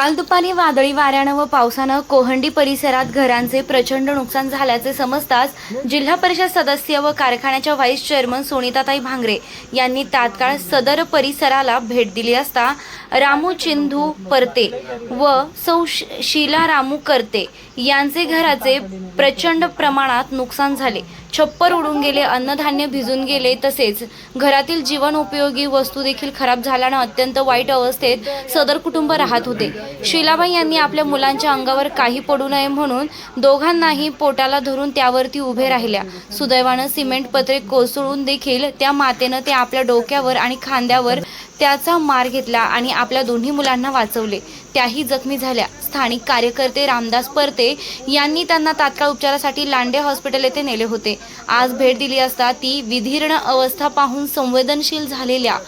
काल दुपारी वादळी वाऱ्यानं व पावसानं कोहंडी परिसरात घरांचे प्रचंड नुकसान झाल्याचे समजताच जिल्हा परिषद सदस्य व कारखान्याच्या व्हाईस चेअरमन सुनीताताई भांगरे यांनी तात्काळ सदर परिसराला भेट दिली असता रामू चिंधू परते व सौ शीला रामू करते यांचे घराचे प्रचंड प्रमाणात नुकसान झाले. छप्पर उडून गेले अन्नधान्य भिजून गेले तसेच घरातील जीवन उपयोगी वस्तू देखील खराब झाल्यानं अत्यंत वाईट अवस्थेत सदर कुटुंब राहत होते. शीलाबाई यांनी आपल्या मुलांच्या अंगावर काही पडू नये म्हणून दोघांनाही पोटाला धरून त्यावरती उभे राहिल्या. सुदैवानं सिमेंट पत्रे कोसळून देखील त्या मातेनं ते आपल्या डोक्यावर आणि खांद्यावर त्याचा मार घेतला आणि आपल्या दोन्ही मुलांना वाचवले. त्याही जखमी झाल्या. स्थानिक कार्यकर्ते रामदास परते यांनी त्यांना तात्काळ उपचारासाठी लांडे हॉस्पिटल येथे नेले होते. आज भेट दिली असता ती विधीर्ण अवस्था पाहून संवेदनशील झालेल्या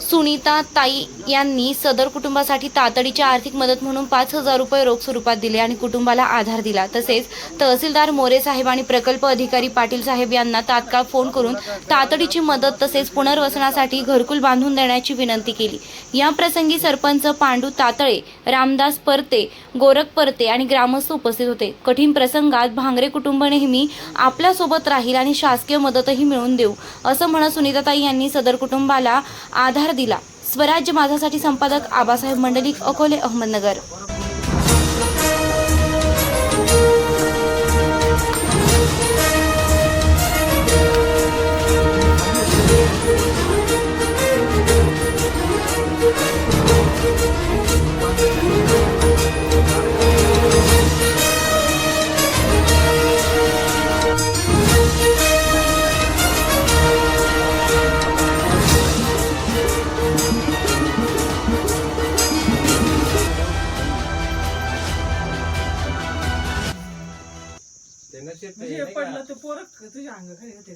सुनीता ताई यांनी सदर कुटुंबासाठी तातडीची आर्थिक मदत म्हणून पाच हजार रुपये रोख स्वरूपात दिले आणि कुटुंबाला आधार दिला. तसेच तहसीलदार मोरे साहेब आणि प्रकल्प अधिकारी पाटील साहेब यांना तात्काळ फोन करून तातडीची मदत तसेच पुनर्वसनासाठी घरकुल बांधून देण्याची विनंती केली. या प्रसंगी सरपंच पांडू तातळे रामदास परते गोरख परते आणि ग्रामस्थ उपस्थित होते. कठीण प्रसंगात भांगरे कुटुंब नेहमी आपल्यासोबत राहील आणि शासकीय मदतही मिळवून देऊ असं म्हणत सुनीताताई यांनी सदर कुटुंबाला आधार दिला. स्वराज्य माझासाठी संपादक आबासाहेब मंडलिक अकोले अहमदनगर. त्यांना शेत म्हणजे हे पडलं तर पोरं तुझ्या अंगाखाली होते.